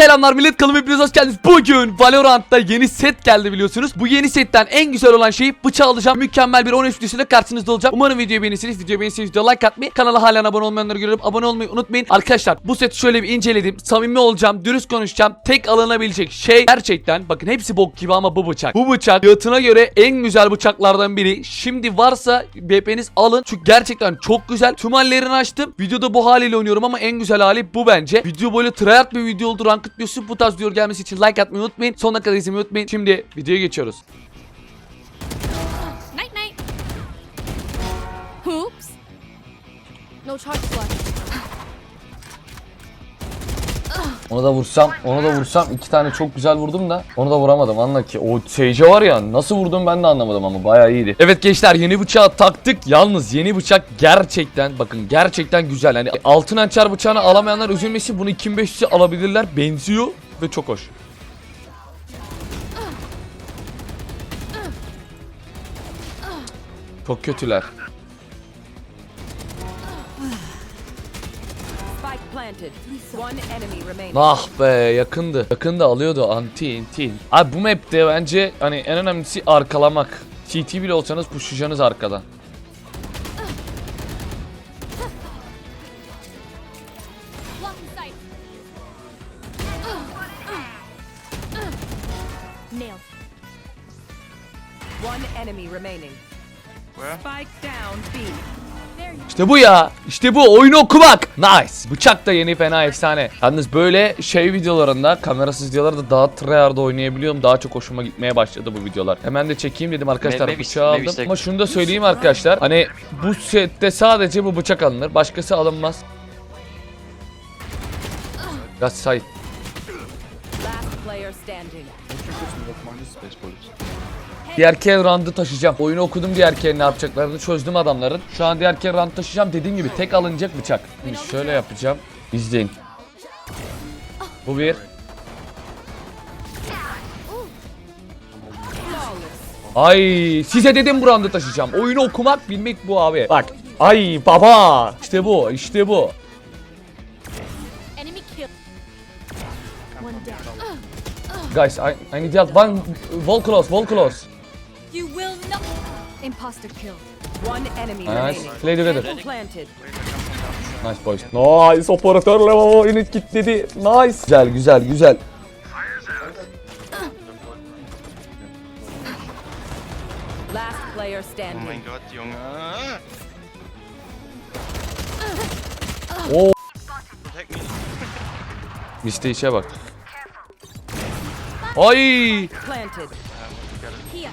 Selamlar millet kanalıma hepiniz hoş geldiniz. Bugün Valorant'ta yeni set geldi biliyorsunuz. Bu yeni setten en güzel olan şeyi bıçağı alacağım. Mükemmel bir 13 videosuyla karşınızda olacağım. Umarım videoyu beğenirsiniz. Videoyu beğenirseniz videoya like atmayı, kanala halen abone olmayanları görüyorum. Abone olmayı unutmayın. Arkadaşlar bu seti şöyle bir inceledim. Samimi olacağım, dürüst konuşacağım. Tek alınabilecek şey gerçekten bakın hepsi bok gibi ama bu bıçak. Bu bıçak fiyatına göre en güzel bıçaklardan biri. Şimdi varsa BP'niz alın. Çünkü gerçekten çok güzel. Tüm hallerini açtım. Videoda bu haliyle oynuyorum ama en güzel hali bu bence. Video böyle tryhard bir video oldu. Ranked videosu bu tarz video gelmesi için like atmayı unutmayın. Sonuna kadar izlemeyi unutmayın. Şimdi videoya geçiyoruz. Night night. Oops. No charge left. Onu da vursam, onu da vursam iki tane çok güzel vurdum da onu da vuramadım anla ki. O Sage'e var ya nasıl vurdum ben de anlamadım ama bayağı iyiydi. Evet gençler yeni bıçağı taktık. Yalnız yeni bıçak gerçekten bakın gerçekten güzel. Hani altın hançer bıçağını alamayanlar üzülmesin. Bunu 2500'e alabilirler. Benziyor ve çok hoş. Çok kötüler. Ah be yakındı. Yakında alıyordu anti anti. Abi bu map'te bence hani en önemlisi arkalamak. TT bile olsanız pushlayacaksınız arkadan. One enemy remaining. Spike down B. İşte bu ya. İşte bu oyunu okumak. Nice. Bıçak da yeni fena efsane. Yalnız böyle şey videolarında kamerasız videolarda daha tryhard oynayabiliyorum. Daha çok hoşuma gitmeye başladı bu videolar. Hemen de çekeyim dedim arkadaşlar Maybe- bıçağı aldım. işte- Ama şunu da söyleyeyim arkadaşlar. Hani bu sette sadece bu bıçak alınır. Başkası alınmaz. That's side. Diğer kere round'u taşıyacağım. Oyunu okudum diğer kere ne yapacaklarını çözdüm adamların. Şu an diğer kere round taşıyacağım. Dediğim gibi tek alınacak bıçak. Şimdi şöyle yapacağım. İzleyin. Bu bir. Ay size dedim bu round'u taşıyacağım. Oyunu okumak bilmek bu abi. Bak. Ay baba. İşte bu. işte bu. Guys I, I need help. One wall close. Wall close. You will not. Imposter kill. One enemy Nice. remaining. Play together. Planted. Nice boys. Nice operatörle baba oyunu kilitledi. Nice. Güzel güzel güzel. Last player Oh mein standing. Gott, Junge. Oo. Protect me. Liste işe bak. Ay! Planted. Here.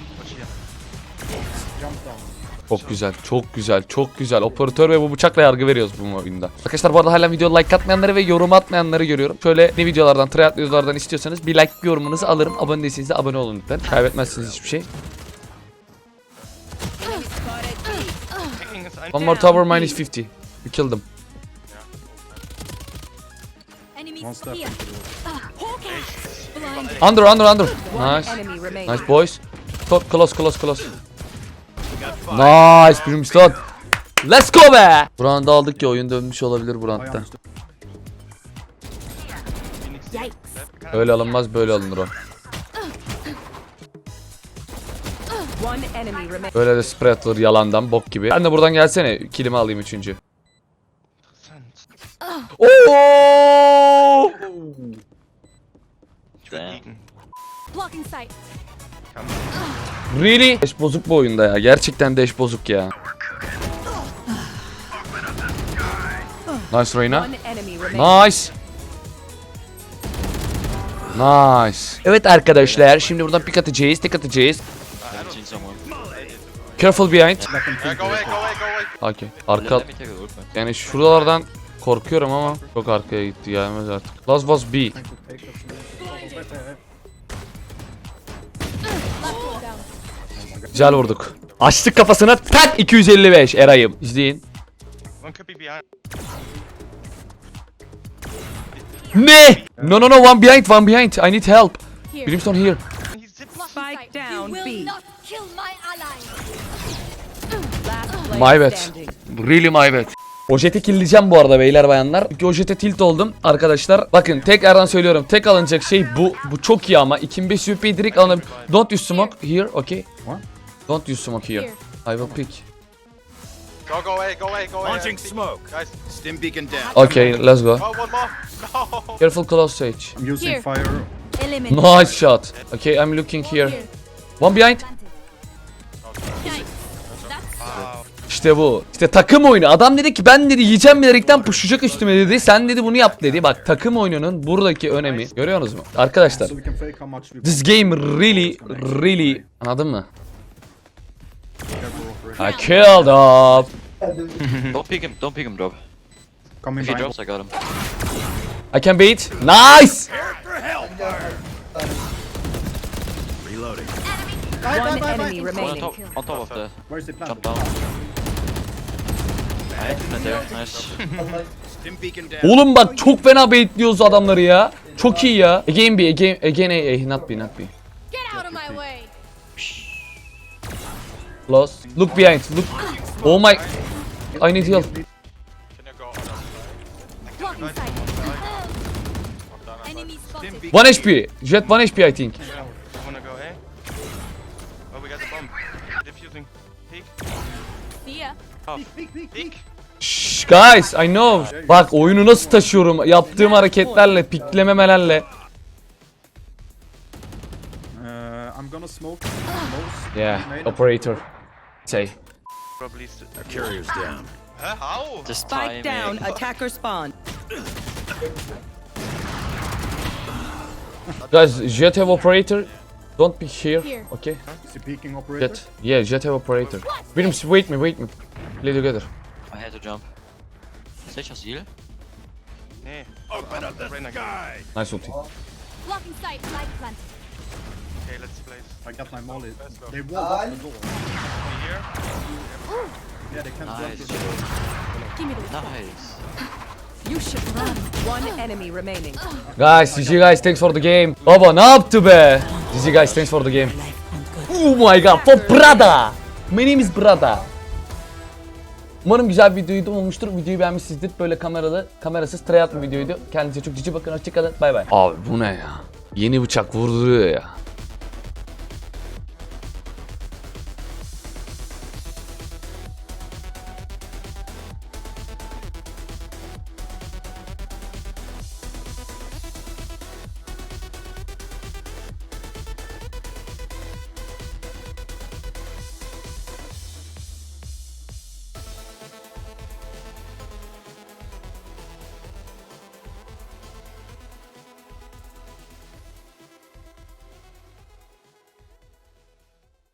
Çok güzel, çok güzel, çok güzel. Operatör ve bu bıçakla yargı veriyoruz bu oyunda. Arkadaşlar bu arada hala video like atmayanları ve yorum atmayanları görüyorum. Şöyle ne videolardan, tryhard videolardan istiyorsanız bir like bir yorumunuzu alırım. Abone değilseniz de abone olun lütfen. Kaybetmezsiniz hiçbir şey. One more tower minus 50. We killed them. Enemy Under, under, under. Nice. Nice boys. Top, close, close, close. Nice Brimstone. Let's go be. Brand'ı aldık ya oyun dönmüş olabilir. Yikes. Öyle alınmaz böyle alınır o. One enemy remaining. Böyle de spray atılır yalandan bok gibi. Ben de buradan gelsene kilimi alayım üçüncü. Oo! Blocking sight. Really? Dash bozuk bu oyunda ya. Gerçekten dash bozuk ya. Nice Reyna. One enemy remaining. Nice. Nice. Evet arkadaşlar şimdi buradan pik atacağız, tek atacağız. Careful behind. Go away, go away, go away. Okay. Arka yani şuralardan korkuyorum ama çok arkaya gitti gelmez artık. Last was B. Güzel vurduk. Açtık kafasına tak 255 Eray'ım. İzleyin. Ne? No no no one behind one behind. I need help. Brimstone here. Spike down, B. my bad. Really my bad. O jeti killeyeceğim bu arada beyler bayanlar. Çünkü o jete tilt oldum arkadaşlar. Bakın tekrardan söylüyorum. Tek alınacak şey bu. Bu çok iyi ama. 2005 UP direkt alınıp. Don't use smoke here. Okay. What? Don't use smoke here. I will pick. Go, go away, go away, go away. Launching smoke. Guys, Stim beacon down. Okay, let's go. oh, one more. No. Careful close stage. I'm using fire. Nice shot. Okay, I'm looking here. Here. One behind. İşte bu. İşte takım oyunu. Adam dedi ki ben dedi yiyeceğim bilerekten pushlayacak üstüme dedi. Sen dedi bunu yap dedi. Bak takım oyununun buradaki önemi. Görüyorsunuz mu? Arkadaşlar. This game really really anladın mı? I killed up. Don't pick him, don't pick him, drop. Coming If he drops, I got him. I can beat. Nice. Reloading. One enemy One on remaining. top, on top of the Where's the plant? jump down. Nice. Oğlum bak çok fena baitliyoruz adamları ya. Çok iyi ya. Again B, again, again A, A, not B, not B. Close. Look behind, look. Oh my. I need help. Can you go on that Blocking sight. side? Enemy spotted. 1 HP. Jet 1 HP I think. See ya. Shh, guys I know. Bak oyunu nasıl taşıyorum yaptığım hareketlerle, piklememelerle. Uh, I'm gonna smoke. Most. Yeah, operator. Say. Probably. Carrier's down. Huh? How? Just Spike down. Attacker spawn. Guys, Jet have operator. Don't be here. Here. Okay. Operator? Jet. Yeah, Jet have operator. Williams, wait me, wait me. Play together. I had to jump. Sage has heal. Open up the sky. Nice ulti. Blocking sight. Light planted. Okay, let's place. I got my molly. They walled off the door. Here. Yeah, they can't block Nice. the door. Give me those. Nice. You should run. One enemy remaining. Guys, GG guys, thanks for the game. Baba ne yaptı be? GG guys, thanks for the game. Oh my god, for brother. My name is brother. Umarım güzel bir videoydu olmuştur. Videoyu beğenmişsinizdir. Böyle kameralı, kamerasız tryhard bir videoydu. Kendinize çok cici bakın. Hoşçakalın. Bay bay. Abi bu ne ya? Yeni bıçak vurduruyor ya.